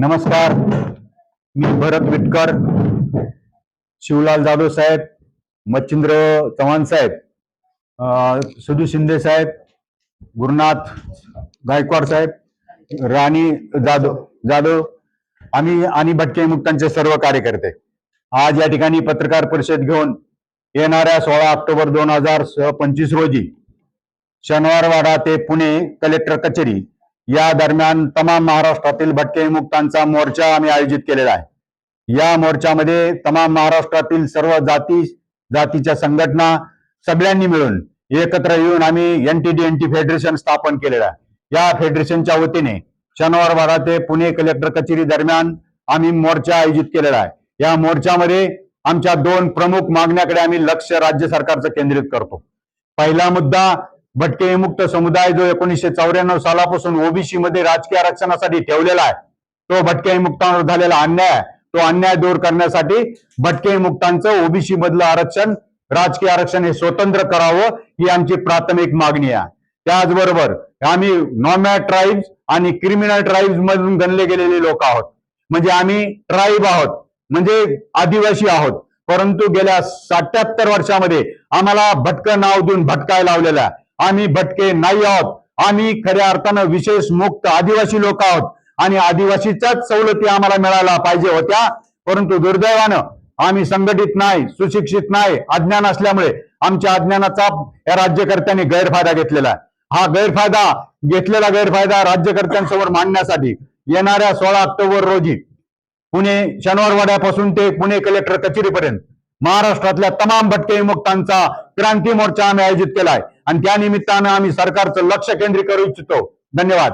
नमस्कार. मी भरत विटकर शिवलाल जाधव साहेब मच्छिंद्र चव्हाण साहेब सुधू शिंदे साहेब गुरुनाथ गायकवाड साहेब राणी जाधव जाधव आम्ही आणि भटके मुक्तांचे सर्व कार्यकर्ते. आज या ठिकाणी पत्रकार परिषद घेऊन येणाऱ्या सोळा ऑक्टोबर दोन हजार पंचवीस रोजी शनिवारवाडा ते पुणे कलेक्टर कचेरी या दरम्यान तमाम महाराष्ट्रातील भटके मुक्तांचा मोर्चा आम्ही आयोजित केलेला आहे. या मोर्चामध्ये तमाम महाराष्ट्रातील सर्व जाती जातीच्या संघटना सगळ्यांनी मिळून एकत्र येऊन आम्ही N T D N T federation स्थापन केलेलं आहे. या फेडरेशनच्या वतीने शनिवारवाडा ते पुणे कलेक्टर कचेरी दरम्यान आम्ही मोर्चा आयोजित केलेला आहे. या मोर्चामध्ये आमच्या दोन प्रमुख मागण्याकडे आम्ही लक्ष राज्य सरकारचं केंद्रित करतो. पहिला मुद्दा भटके विमुक्त समुदाय जो एकोणीसशे चौऱ्याण्णव सालापासून ओबीसी मध्ये राजकीय आरक्षणासाठी ठेवलेला आहे तो भटके विमुक्तांवर झालेला अन्याय तो अन्याय दूर करण्यासाठी भटके विमुक्तांचं ओबीसी मधलं आरक्षण राजकीय आरक्षण हे स्वतंत्र करावं ही आमची प्राथमिक मागणी आहे. त्याचबरोबर आम्ही नॉमॅ ट्राईब्स आणि क्रिमिनल ट्राईब्स मधून गणले गेलेले लोक आहोत. म्हणजे आम्ही ट्राईब आहोत म्हणजे आदिवासी आहोत. परंतु गेल्या सत्याहत्तर वर्षामध्ये आम्हाला भटकं नाव देऊन भटकाय लावलेलं आहे. आम्ही भटके नाही आहोत. आम्ही खऱ्या अर्थानं विशेष मुक्त आदिवासी लोक आहोत. आणि आदिवासीच्याच सवलती आम्हाला मिळायला पाहिजे होत्या. परंतु दुर्दैवानं आम्ही संघटित नाही सुशिक्षित नाही अज्ञान असल्यामुळे आमच्या अज्ञानाचा या राज्यकर्त्यांनी गैरफायदा घेतलेला आहे. हा गैरफायदा घेतलेला गैरफायदा राज्यकर्त्यांसमोर मांडण्यासाठी येणाऱ्या सोळा ऑक्टोबर रोजी पुणे शनिवारवाड्यापासून ते पुणे कलेक्टर कचेरीपर्यंत महाराष्ट्रातल्या तमाम भटके विमुक्तांचा क्रांती मोर्चा आम्ही आयोजित केला आहे. आणि त्या निमित्तानं आम्ही सरकारचं लक्ष केंद्रित करू इच्छितो. धन्यवाद.